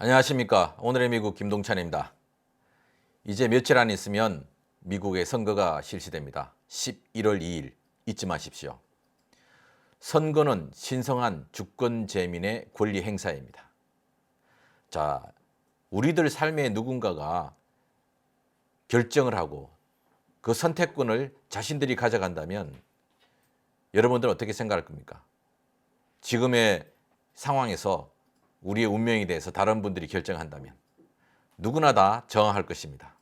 안녕하십니까. 오늘의 미국 김동찬입니다. 이제 며칠 안 있으면 미국의 선거가 실시됩니다. 11월 2일 잊지 마십시오. 선거는 신성한 주권 재민의 권리 행사입니다. 자, 우리들 삶의 누군가가 결정을 하고 그 선택권을 자신들이 가져간다면 여러분들 어떻게 생각할 겁니까? 지금의 상황에서 우리의 운명에 대해서 다른 분들이 결정한다면 누구나 다 저항할 것입니다.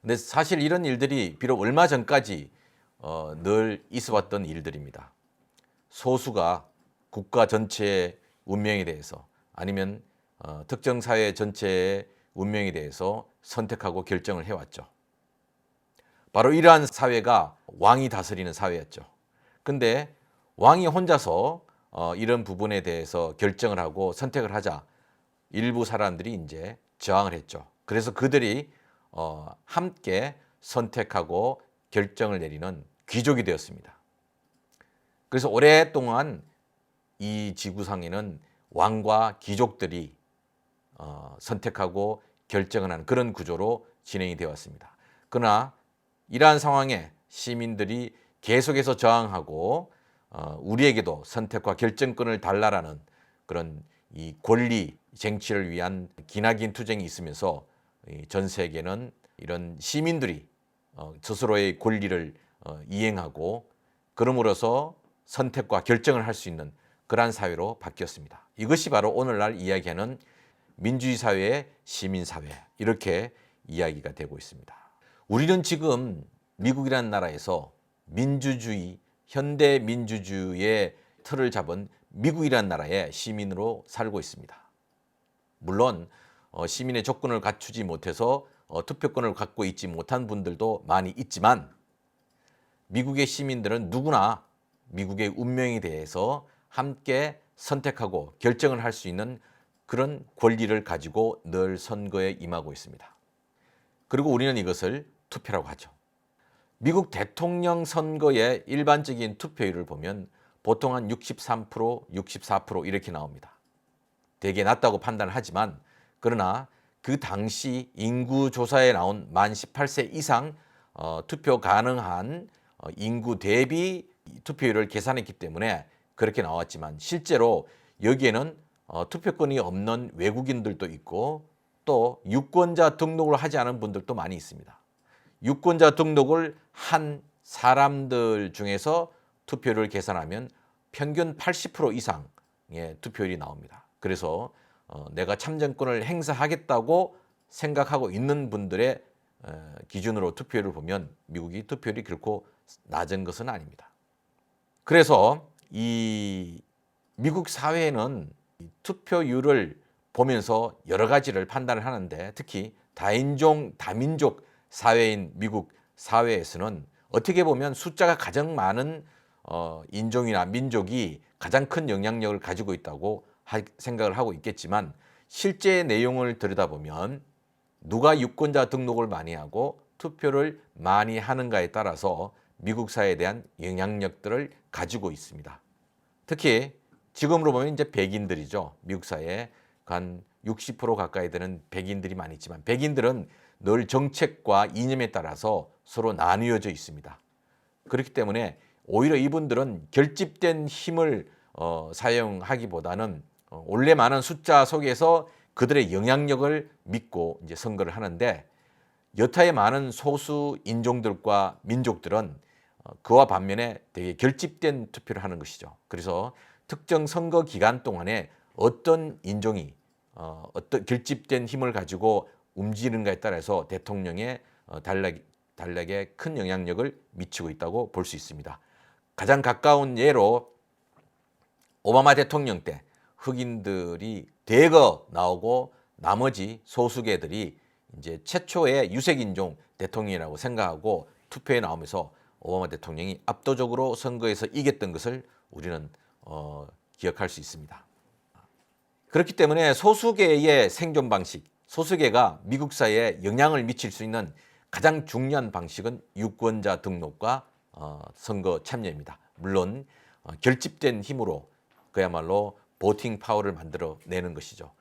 근데 사실 이런 일들이 비록 얼마 전까지 어, 늘 있어 왔던 일들입니다. 소수가 국가 전체의 운명에 대해서 아니면 어, 특정 사회 전체의 운명에 대해서 선택하고 결정을 해왔죠. 바로 이러한 사회가 왕이 다스리는 사회였죠. 근데 왕이 혼자서 어, 이런 부분에 대해서 결정을 하고 선택을 하자 일부 사람들이 이제 저항을 했죠. 그래서 그들이 어, 함께 선택하고 결정을 내리는 귀족이 되었습니다. 그래서 오랫동안 이 지구상에는 왕과 귀족들이 어, 선택하고 결정을 하는 그런 구조로 진행이 되어 왔습니다. 그러나 이러한 상황에 시민들이 계속해서 저항하고 어, 우리에게도 선택과 결정권을 달라라는 그런 이 권리 쟁취를 위한 기나긴 투쟁이 있으면서 이전 세계는 이런 시민들이 어, 스스로의 권리를 어, 이행하고 그럼으로써 선택과 결정을 할 수 있는 그러한 사회로 바뀌었습니다. 이것이 바로 오늘날 이야기하는 민주주의 사회의 시민 사회 이렇게 이야기가 되고 있습니다. 우리는 지금 미국이라는 나라에서 민주주의 현대 민주주의의 틀을 잡은 미국이라는 나라의 시민으로 살고 있습니다. 물론 어, 시민의 조건을 갖추지 못해서 어, 투표권을 갖고 있지 못한 분들도 많이 있지만 미국의 시민들은 누구나 미국의 운명에 대해서 함께 선택하고 결정을 할 수 있는 그런 권리를 가지고 늘 선거에 임하고 있습니다. 그리고 우리는 이것을 투표라고 하죠. 미국 대통령 선거의 일반적인 투표율을 보면 보통 한 63%, 64% 이렇게 나옵니다. 되게 낮다고 판단을 하지만 그러나 그 당시 인구 조사에 나온 만 18세 이상 어, 투표 가능한 어, 인구 대비 투표율을 계산했기 때문에 그렇게 나왔지만 실제로 여기에는 어, 투표권이 없는 외국인들도 있고 또 유권자 등록을 하지 않은 분들도 많이 있습니다. 유권자 등록을 한 사람들 중에서 투표를 계산하면 평균 80% 이상의 투표율이 나옵니다. 그래서 어, 내가 참정권을 행사하겠다고 생각하고 있는 분들의 어, 기준으로 투표율을 보면 미국이 투표율이 결코 낮은 것은 아닙니다. 그래서 이 미국 사회는 이 투표율을 보면서 여러 가지를 판단을 하는데 특히 다인종 다민족 사회인 미국 사회에서는 어떻게 보면 숫자가 가장 많은 어, 인종이나 민족이 가장 큰 영향력을 가지고 있다고 하- 생각을 하고 있겠지만 실제 내용을 들여다보면 누가 유권자 등록을 많이 하고 투표를 많이 하는가에 따라서 미국 사회에 대한 영향력들을 가지고 있습니다. 특히 지금으로 보면 이제 백인들이죠. 미국 사회에 한 60% 가까이 되는 백인들이 많이 있지만 백인들은 늘 정책과 이념에 따라서 서로 나뉘어져 있습니다. 그렇기 때문에 오히려 이분들은 결집된 힘을 어, 사용하기보다는 어, 원래 많은 숫자 속에서 그들의 영향력을 믿고 이제 선거를 하는데 여타의 많은 소수 인종들과 민족들은 어, 그와 반면에 되게 결집된 투표를 하는 것이죠. 그래서 특정 선거 기간 동안에 어떤 인종이 어, 어떤 결집된 힘을 가지고 움직이는가에 따라서 대통령의 어, 단락, 단락에 큰 영향력을 미치고 있다고 볼 수 있습니다. 가장 가까운 예로 오바마 대통령 때 흑인들이 대거 나오고 나머지 소수계들이 이제 최초의 유색인종 대통령이라고 생각하고 투표에 나오면서 오바마 대통령이 압도적으로 선거에서 이겼던 것을 우리는 어, 기억할 수 있습니다. 그렇기 때문에 소수계의 생존 방식, 소수계가 미국 사회에 영향을 미칠 수 있는 가장 중요한 방식은 유권자 등록과 어, 선거 참여입니다. 물론 어, 결집된 힘으로 그야말로 보팅 파워를 만들어 내는 것이죠.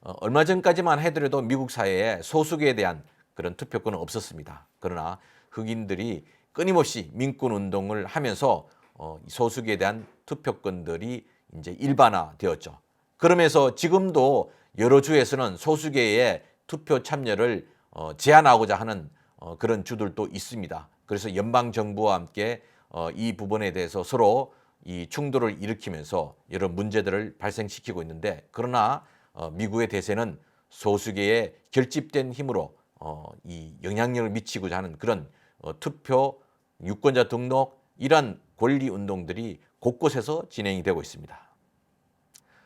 어, 얼마 전까지만 해더라도 미국 사회에 소수계에 대한 그런 투표권은 없었습니다. 그러나 흑인들이 끊임없이 민권 운동을 하면서 어, 이 소수계에 대한 투표권들이 이제 일반화되었죠. 그러면서 지금도 여러 주에서는 소수계의 투표 참여를 어, 제한하고자 하는 어, 그런 주들도 있습니다. 그래서 연방 정부와 함께 어, 이 부분에 대해서 서로 이 충돌을 일으키면서 여러 문제들을 발생시키고 있는데 그러나 어, 미국의 대세는 소수계의 결집된 힘으로 어, 이 영향력을 미치고자 하는 그런 어, 투표, 유권자 등록 이러한 권리 운동들이 곳곳에서 진행이 되고 있습니다.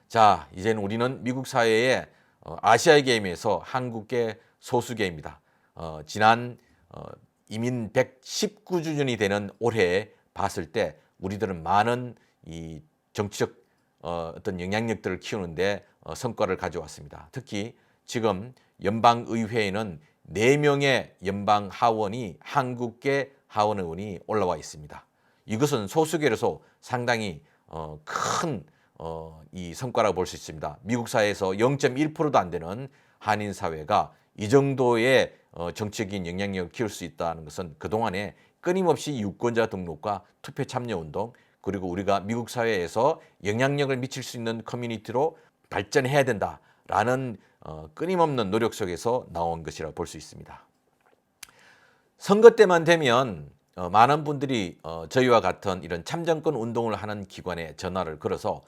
자, 이제는 우리는 미국 사회의 어, 아시아의 게임에서 한국계 소수계입니다. 어, 지난 어, 이민 119주년이 되는 올해 봤을 때 우리들은 많은 이 정치적 어, 어떤 영향력들을 키우는데 어, 성과를 가져왔습니다. 특히 지금 연방 의회에는 네 명의 연방 하원이 한국계 하원 의원이 올라와 있습니다. 이것은 소수계로서 상당히 어, 큰 어, 이 성과라고 볼 수 있습니다. 미국 사회에서 0.1%도 안 되는 한인 사회가 이 정도의 어, 정치적인 영향력을 키울 수 있다는 것은 그동안에 끊임없이 유권자 등록과 투표 참여 운동 그리고 우리가 미국 사회에서 영향력을 미칠 수 있는 커뮤니티로 발전해야 된다라는 어, 끊임없는 노력 속에서 나온 것이라 볼 수 있습니다. 선거 때만 되면 어, 많은 분들이 어, 저희와 같은 이런 참정권 운동을 하는 기관에 전화를 걸어서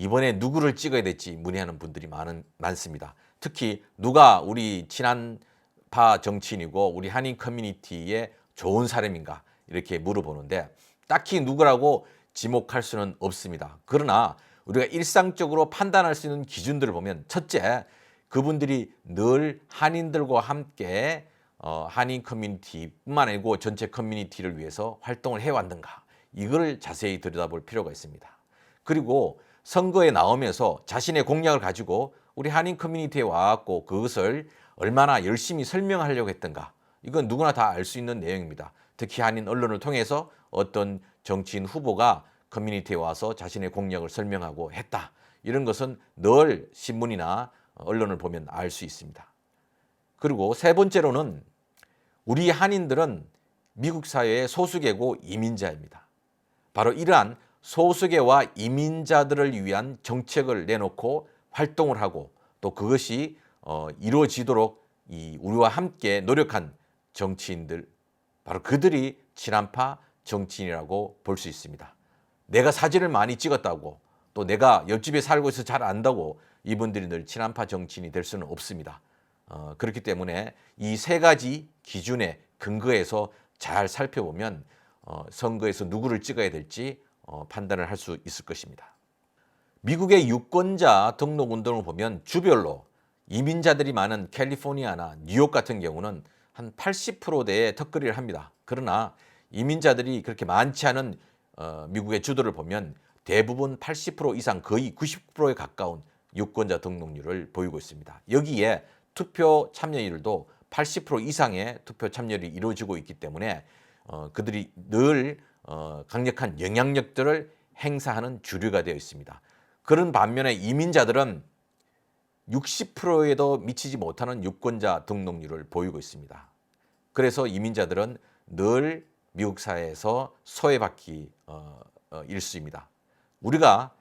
이번에 누구를 찍어야 될지 문의하는 분들이 많은 많습니다. 특히 누가 우리 친한파 정치인이고 우리 한인 커뮤니티의 좋은 사람인가 이렇게 물어보는데 딱히 누구라고 지목할 수는 없습니다. 그러나 우리가 일상적으로 판단할 수 있는 기준들을 보면 첫째 그분들이 늘 한인들과 함께 어, 한인 커뮤니티뿐만 아니고 전체 커뮤니티를 위해서 활동을 해왔는가 이걸 자세히 들여다볼 필요가 있습니다. 그리고 선거에 나오면서 자신의 공약을 가지고 우리 한인 커뮤니티에 와갖고 그것을 얼마나 열심히 설명하려고 했던가 이건 누구나 다 알 수 있는 내용입니다. 특히 한인 언론을 통해서 어떤 정치인 후보가 커뮤니티에 와서 자신의 공약을 설명하고 했다. 이런 것은 늘 신문이나 언론을 보면 알 수 있습니다. 그리고 세 번째로는 우리 한인들은 미국 사회의 소수계고 이민자입니다. 바로 이러한 소수계와 이민자들을 위한 정책을 내놓고 활동을 하고 또 그것이 어, 이루어지도록 이 우리와 함께 노력한 정치인들 바로 그들이 친한파 정치인이라고 볼 수 있습니다. 내가 사진을 많이 찍었다고 또 내가 옆집에 살고 있어 잘 안다고 이분들이 늘 친한파 정치인이 될 수는 없습니다. 어, 그렇기 때문에 이 세 가지 기준에 근거해서 잘 살펴보면 어, 선거에서 누구를 찍어야 될지 어, 판단을 할 수 있을 것입니다. 미국의 유권자 등록 운동을 보면 주별로 이민자들이 많은 캘리포니아나 뉴욕 같은 경우는 한 80%대의 턱걸이를 합니다. 그러나 이민자들이 그렇게 많지 않은 어, 미국의 주도를 보면 대부분 80% 이상 거의 90%에 가까운 유권자 등록률을 보이고 있습니다. 여기에 투표 참여율도 80% 이상의 투표 참여율이 이루어지고 있기 때문에 어, 그들이 늘 어, 강력한 영향력들을 행사하는 주류가 되어 있습니다. 그런 반면에 이민자들은 60%에도 미치지 못하는 유권자 등록률을 보이고 있습니다. 그래서 이민자들은 늘 미국 사회에서 소외받기 어, 어, 일수입니다. 우리가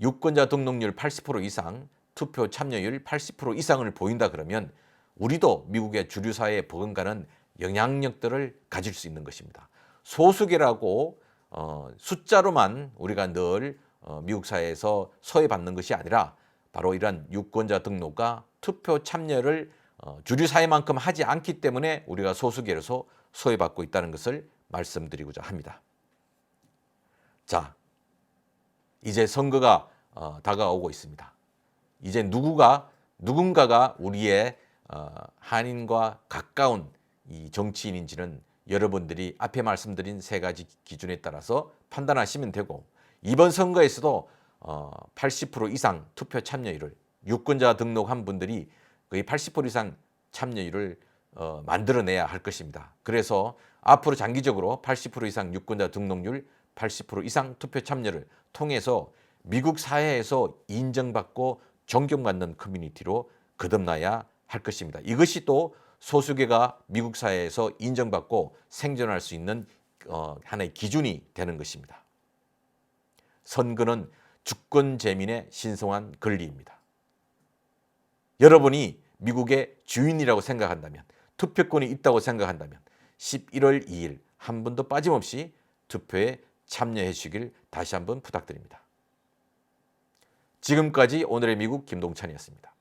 유권자 등록률 80% 이상, 투표 참여율 80% 이상을 보인다 그러면 우리도 미국의 주류 사회에 버금가는 영향력들을 가질 수 있는 것입니다. 소수계라고 어, 숫자로만 우리가 늘 어, 미국 사회에서 소외받는 것이 아니라 바로 이러한 유권자 등록과 투표 참여를 어, 주류 사회만큼 하지 않기 때문에 우리가 소수계로서 소외받고 있다는 것을 말씀드리고자 합니다. 자, 이제 선거가 어, 다가오고 있습니다. 이제 누구가 누군가가 우리의 어, 한인과 가까운 이 정치인인지는 여러분들이 앞에 말씀드린 세 가지 기준에 따라서 판단하시면 되고 이번 선거에서도 어, 80% 이상 투표 참여율을 유권자 등록한 분들이 거의 80% 이상 참여율을 어, 만들어내야 할 것입니다. 그래서 앞으로 장기적으로 80% 이상 유권자 등록률, 80% 이상 투표 참여를 통해서 미국 사회에서 인정받고 존경받는 커뮤니티로 거듭나야 할 것입니다. 이것이 또 소수계가 미국 사회에서 인정받고 생존할 수 있는 어, 하나의 기준이 되는 것입니다. 선거는 주권 재민의 신성한 권리입니다. 여러분이 미국의 주인이라고 생각한다면 투표권이 있다고 생각한다면 11월 2일 한 분도 빠짐없이 투표에 참여해 주시길 다시 한번 부탁드립니다. 지금까지 오늘의 미국 김동찬이었습니다.